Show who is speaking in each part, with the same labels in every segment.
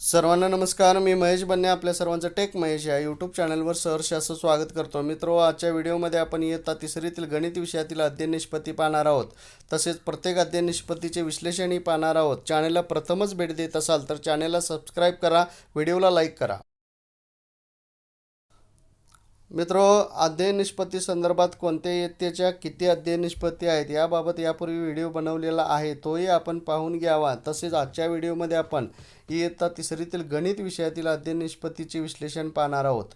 Speaker 1: सर्वांना नमस्कार मी महेश बन्ने आपल्या सर्वांचं टेक महेश या यूट्यूब चॅनलवर सहर्ष असं स्वागत करतो. मित्रो आजच्या व्हिडिओमध्ये आपण इयत्ता तिसरीतील गणित विषयातील अध्ययन निष्पत्ती पाहणार आहोत. तसेच प्रत्येक अध्ययन निष्पत्तीचे विश्लेषणही पाहणार आहोत. चॅनलला प्रथमच भेट देत असाल तर चॅनलला सबस्क्राईब करा व्हिडिओला लाईक करा. मित्रो अध्ययन निष्पत्ती संदर्भात कोणत्या इयत्तेच्या किती अध्ययन निष्पत्ती आहेत याबाबत यापूर्वी व्हिडिओ बनवलेला आहे तोही आपण पाहून घ्यावा. तसेच आजच्या व्हिडिओमध्ये आपण इयत्ता तिसरीतील गणित विषयातील अध्ययन निष्पत्तीचे विश्लेषण पाहणार आहोत.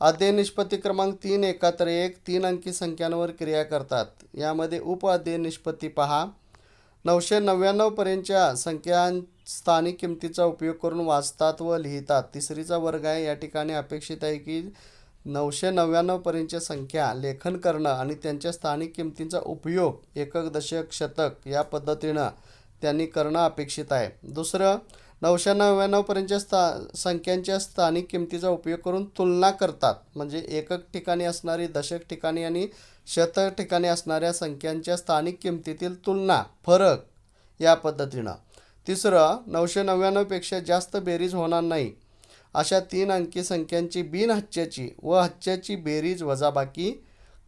Speaker 1: अध्ययन निष्पत्ती क्रमांक तीन एकाहत्तर एक तीन अंकी संख्यांवर क्रिया करतात. यामध्ये उप अध्ययन निष्पत्ती पहा. नऊशे नव्याण्णवपर्यंतच्या संख्या स्थानिक किमतीचा उपयोग करून वाचतात व लिहितात. तिसरीचा वर्ग आहे या ठिकाणी अपेक्षित आहे की नऊशे नव्याण्णवपर्यंतच्या संख्या लेखन करणं आणि त्यांच्या स्थानिक किमतींचा उपयोग एकक दशक शतक या पद्धतीनं त्यांनी करणं अपेक्षित आहे. दुसरं नऊशे नव्याण्णवपर्यंतच्या स्था संख्यांच्या स्थानिक किमतीचा उपयोग करून तुलना करतात. म्हणजे एकक ठिकाणी असणारी दशक ठिकाणी आणि शतक ठिकाणी असणाऱ्या संख्यांच्या स्थानिक किमतीतील तुलना फरक या पद्धतीनं. तिसरं नऊशे नव्याण्णवपेक्षा जास्त बेरीज होणार नाही. अशा तीन अंकी संख्यांची बिनहच्च्याची व हच्च्याची बेरीज वजाबाकी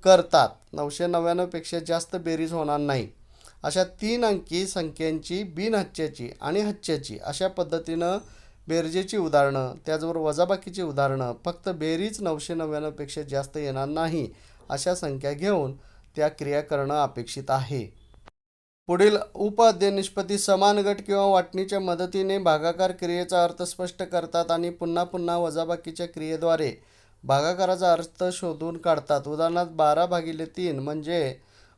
Speaker 1: करतात. नऊशे नव्याण्णवपेक्षा जास्त बेरीज होणार नाही. अशा तीन अंकी संख्यांची बिनहच्च्याची आणि हच्च्याची अशा पद्धतीनं बेरजेची उदाहरणं त्याचबरोबर वजाबाकीची उदाहरणं फक्त बेरीज नऊशे नव्याण्णवपेक्षा जास्त येणार नाही अशा संख्या घेऊन त्या क्रिया करणं अपेक्षित आहे. पुढील उप निष्पत्ती समान गट किंवा वाटणीच्या मदतीने भागाकार क्रियेचा अर्थ स्पष्ट करतात आणि पुन्हा पुन्हा वजाबाकीच्या क्रियेद्वारे भागाकाराचा अर्थ शोधून काढतात. उदाहरणार्थ बारा भागिले तीन म्हणजे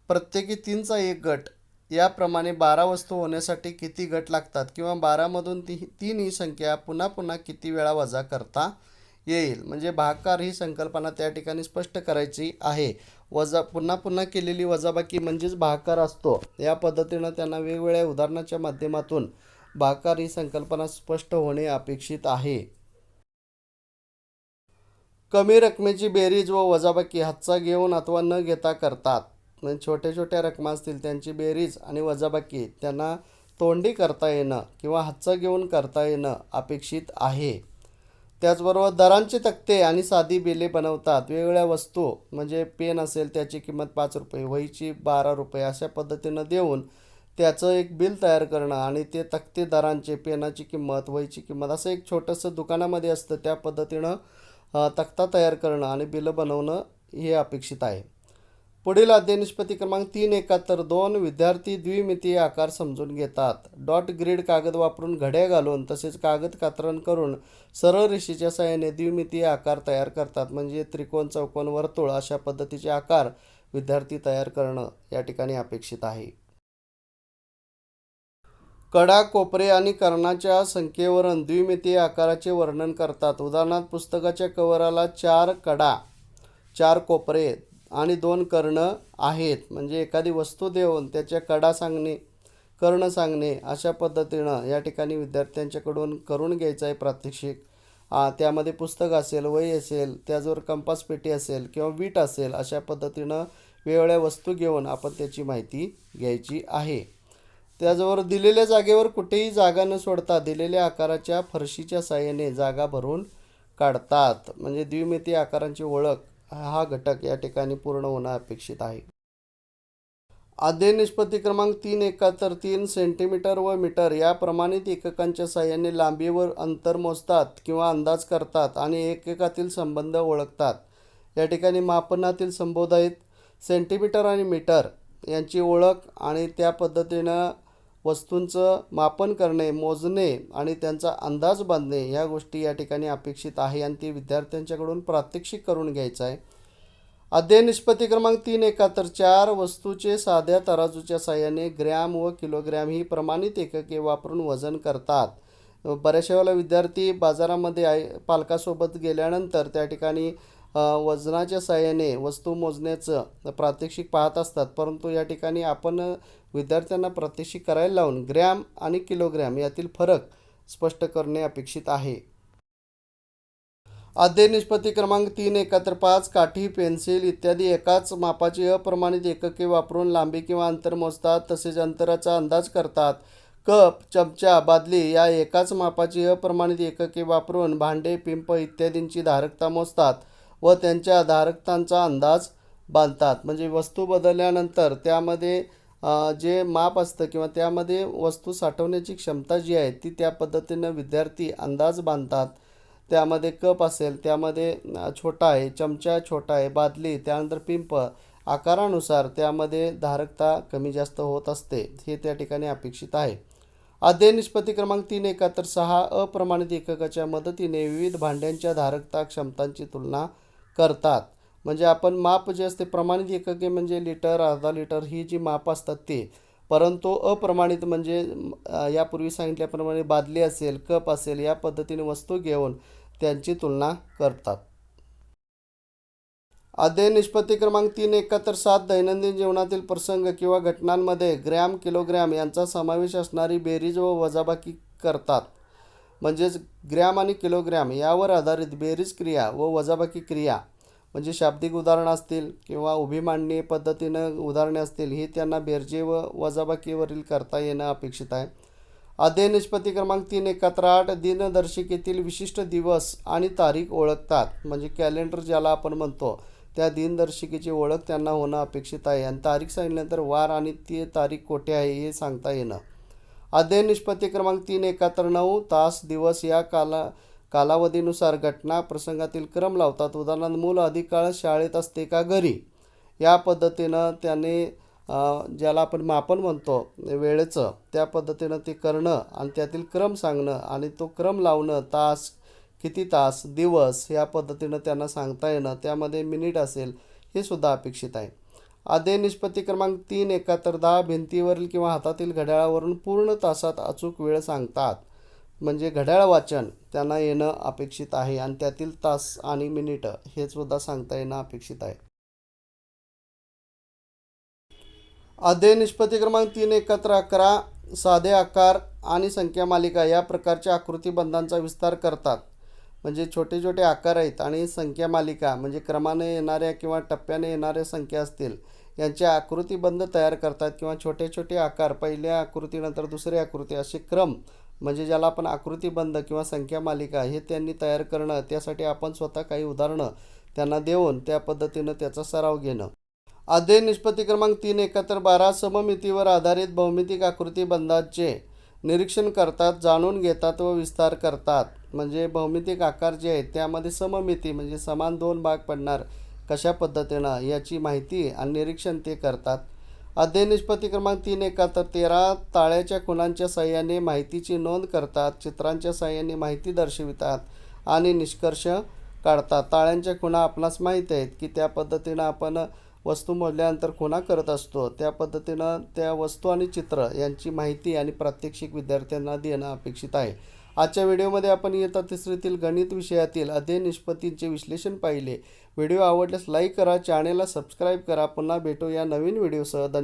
Speaker 1: प्रत्येकी तीनचा एक गट. याप्रमाणे बारा वस्तू होण्यासाठी किती गट लागतात किंवा बारामधून ती तीन ही संख्या पुन्हा पुन्हा किती वेळा वजा करता येईल. म्हणजे भागाकार ही संकल्पना त्या ठिकाणी स्पष्ट करायची आहे. वजा पुन्हा पुन्हा केलेली वजाबाकी म्हणजेच भागाकार असतो. या पद्धतीनं त्यांना वेगवेगळ्या उदाहरणाच्या माध्यमातून भागाकार ही संकल्पना स्पष्ट होणे अपेक्षित आहे. कमी रकमेची बेरीज व वजाबाकी हातचा घेऊन अथवा न घेता करतात. म्हणजे छोट्या छोट्या रकमा असतील त्यांची बेरीज आणि वजाबाकी त्यांना तोंडी करता येणं किंवा हातचा घेऊन करता येणं अपेक्षित आहे. त्याचबरोबर दरांचे तक्ते आणि साधी बिले बनवतात. वेगवेगळ्या वस्तू म्हणजे पेन असेल त्याची किंमत पाच रुपये वहीची बारा रुपये अशा पद्धतीनं देऊन त्याचं एक बिल तयार करणं आणि ते तक्ते दरांचे पेनाची किंमत वहीची किंमत असं एक छोटंसं दुकानामध्ये असतं. त्या पद्धतीनं तक्ता तयार करणं आणि बिलं बनवणं हे अपेक्षित आहे. पुढील अध्ययन क्रमांक तीन एकाहत्तर दोन विद्यार्थी द्विमितीय आकार समजून घेतात. डॉट ग्रीड कागद वापरून घड्या घालून तसेच कागद कात्रण करून सरळ रेषेच्या सहाय्याने द्विमितीय आकार तयार करतात. म्हणजे त्रिकोण चौकोन वर्तुळ अशा पद्धतीचे आकार विद्यार्थी तयार करणं या ठिकाणी अपेक्षित आहे. कडा कोपरे आणि कर्णाच्या संख्येवरून द्विमितीय आकाराचे वर्णन करतात. उदाहरणार्थ पुस्तकाच्या कवराला चार कडा चार कोपरे आणि दोन कर्ण आहेत. म्हणजे एखादी वस्तू देऊन त्याच्या कडा सांगणे कर्ण सांगणे अशा पद्धतीनं या ठिकाणी विद्यार्थ्यांच्याकडून करून घ्यायचं आहे प्रात्यक्षिक. त्यामध्ये पुस्तक असेल वही असेल त्याचवर कंपास पेटी असेल किंवा वीट असेल अशा पद्धतीनं वेगवेगळ्या वस्तू घेऊन आपण त्याची माहिती घ्यायची आहे. त्याचबरोबर दिलेल्या जागेवर कुठेही जागा न सोडता दिलेल्या आकाराच्या फरशीच्या साह्याने जागा भरून काढतात. म्हणजे द्विमिती आकारांची ओळख हा घटक या ठिकाणी पूर्ण होणं अपेक्षित आहे. अध्ययन निष्पत्ती क्रमांक तीन एकाहत्तर तीन सेंटीमीटर व मीटर या प्रमाणित एककांच्या साह्याने लांबीवर अंतर मोजतात किंवा अंदाज करतात आणि एककातील संबंध ओळखतात. या ठिकाणी मापनातील संबोध आहेत सेंटीमीटर आणि मीटर यांची ओळख आणि त्या पद्धतीनं वस्तूंचं मापन करणे मोजणे आणि त्यांचा अंदाज बांधणे ह्या गोष्टी या ठिकाणी अपेक्षित आहे आणि ती विद्यार्थ्यांच्याकडून प्रात्यक्षिक करून घ्यायचं आहे. अध्ययन निष्पत्ती क्रमांक तीन एकाहत्तर चार वस्तूचे साध्या तराजूच्या साहाय्याने ग्रॅम व किलोग्रॅम ही प्रमाणित एकके वापरून वजन करतात. बऱ्याचशा वेळेला विद्यार्थी बाजारामध्ये आहे पालकासोबत गेल्यानंतर त्या ठिकाणी वजनाच्या साहाय्याने वस्तू मोजण्याचं प्रात्यक्षिक पाहत असतात. परंतु या ठिकाणी आपण विद्यार्थ्यांना प्रात्यक्षिक करायला लावून ग्रॅम आणि किलोग्रॅम यातील फरक स्पष्ट करणे अपेक्षित आहे. अध्ययन निष्पत्ती क्रमांक तीन एकाहत्तर पाच काठी पेन्सिल इत्यादी एकाच मापाची अप्रमाणित एकके वापरून लांबी किंवा अंतर मोजतात तसेच अंतराचा अंदाज करतात. कप चमचा बादली या एकाच मापाची अप्रमाणित एकके वापरून भांडे पिंप इत्यादींची धारकता मोजतात. व त्यांच्या धारकतांचा अंदाज बांधतात. म्हणजे वस्तू बदलल्यानंतर त्यामध्ये जे माप असतं किंवा त्यामध्ये वस्तू साठवण्याची क्षमता जी आहे ती त्या पद्धतीनं विद्यार्थी अंदाज बांधतात. त्यामध्ये कप असेल त्यामध्ये छोटा आहे चमचा छोटा आहे बादली त्यानंतर पिंप. आकारानुसार त्यामध्ये धारकता कमी जास्त होत असते हे त्या ठिकाणी अपेक्षित आहे. अध्ययन निष्पत्ती क्रमांक तीन एकाहत्तर सहा अप्रमाणित एककाच्या मदतीने विविध भांड्यांच्या धारकता क्षमतांची तुलना करतात. म्हणजे आपण माप जे असते प्रमाणित एकके म्हणजे लिटर अर्धा लिटर ही जी माप असतात ते. परंतु अप्रमाणित म्हणजे यापूर्वी सांगितल्याप्रमाणे बादली असेल कप असेल या पद्धतीने वस्तू घेऊन त्यांची तुलना करतात. अध्ययन निष्पत्ती क्रमांक तीन एकाहत्तर सात दैनंदिन जीवनातील प्रसंग किंवा घटनांमध्ये ग्रॅम किलोग्रॅम यांचा समावेश असणारी बेरीज व वजाबाकी करतात. म्हणजेच ग्रॅम आणि किलोग्रॅम यावर आधारित बेरीज क्रिया व वजाबाकी क्रिया म्हणजे शाब्दिक उदाहरणं असतील किंवा उभी मांडणी पद्धतीनं उदाहरणे असतील ही त्यांना बेरजे व वजाबाकीवरील करता येणं अपेक्षित आहे. अध्ययन निष्पत्ती क्रमांक तीन एकाहत्तर आठ दिनदर्शिकेतील विशिष्ट दिवस आणि तारीख ओळखतात. म्हणजे कॅलेंडर ज्याला आपण म्हणतो त्या दिनदर्शिकेची ओळख त्यांना होणं अपेक्षित आहे. आणि तारीख सांगितल्यानंतर वार आणि ती तारीख कोठे आहे हे सांगता येणं. अध्ययन निष्पत्ती क्रमांक तीन एकाहत्तर नऊ तास दिवस या काला कालावधीनुसार घटना प्रसंगातील क्रम लावतात. उदाहरणार्थ मूल अधिक काळ शाळेत असते का घरी? या पद्धतीनं त्याने ज्याला आपण मापन म्हणतो वेळेचं त्या पद्धतीनं ते करणं आणि त्यातील क्रम सांगणं आणि तो क्रम लावणं तास किती तास दिवस या पद्धतीनं त्यांना सांगता येणं त्यामध्ये मिनिट असेल हे सुद्धा अपेक्षित आहे. आदेय निष्पत्ती क्रमांक तीन एकाहत्तर दहा भिंतीवरील किंवा हातातील घड्याळावरून पूर्ण तासात अचूक वेळ सांगतात. म्हणजे घड्याळ वाचन त्यांना येणं अपेक्षित आहे आणि त्यातील तास आणि मिनिटं हे सुद्धा सांगता येणं अपेक्षित आहे. अध्ययन निष्पत्ती क्रमांक तीन एकत्र अकरा साधे आकार आणि संख्या मालिका या प्रकारच्या आकृतीबंधांचा विस्तार करतात. म्हणजे छोटे छोटे आकार आहेत आणि संख्या मालिका म्हणजे क्रमाने येणाऱ्या किंवा टप्प्याने येणाऱ्या संख्या असतील यांचे आकृतीबंध तयार करतात किंवा छोटे छोटे आकार पहिल्या आकृतीनंतर दुसरी आकृती असे क्रम म्हणजे ज्याला आपण आकृतीबंध किंवा संख्या मालिका हे त्यांनी तयार करणं त्यासाठी आपण स्वतः काही उदाहरणं त्यांना देऊन त्या पद्धतीनं त्याचा सराव घेणं. अध्ययन निष्पत्ती क्रमांक तीन एकाहत्तर बारा सममितीवर आधारित भौमितिक आकृतीबंधाचे निरीक्षण करतात जाणून घेतात व विस्तार करतात. म्हणजे भौमितिक आकार जे आहेत त्यामध्ये सममिती म्हणजे समान दोन भाग पडणार कशा पद्धतीनं याची माहिती आणि निरीक्षण ते करतात. अध्ययन निष्पत्ती क्रमांक तीन एकाहत्तर तेरा ताळ्याच्या खुणांच्या साह्याने माहितीची नोंद करतात चित्रांच्या साह्याने माहिती दर्शवितात आणि निष्कर्ष काढतात. ताळ्यांच्या खुणा आपणास माहीत आहेत की त्या पद्धतीनं आपण वस्तू मोजल्यानंतर खुणा करत असतो. त्या पद्धतीनं त्या वस्तू आणि चित्र यांची माहिती आणि प्रात्यक्षिक विद्यार्थ्यांना देणं अपेक्षित आहे. आजच्या व्हिडिओमध्ये आपण इयत्ता तिसरीतील गणित विषयातील अध्ययन निष्पत्तींचे विश्लेषण पाहिले. व्हिडिओ आवडल्यास लाईक करा चॅनेलला सबस्क्राईब करा. पुन्हा भेटू या नवीन व्हिडिओसह. धन्यवाद.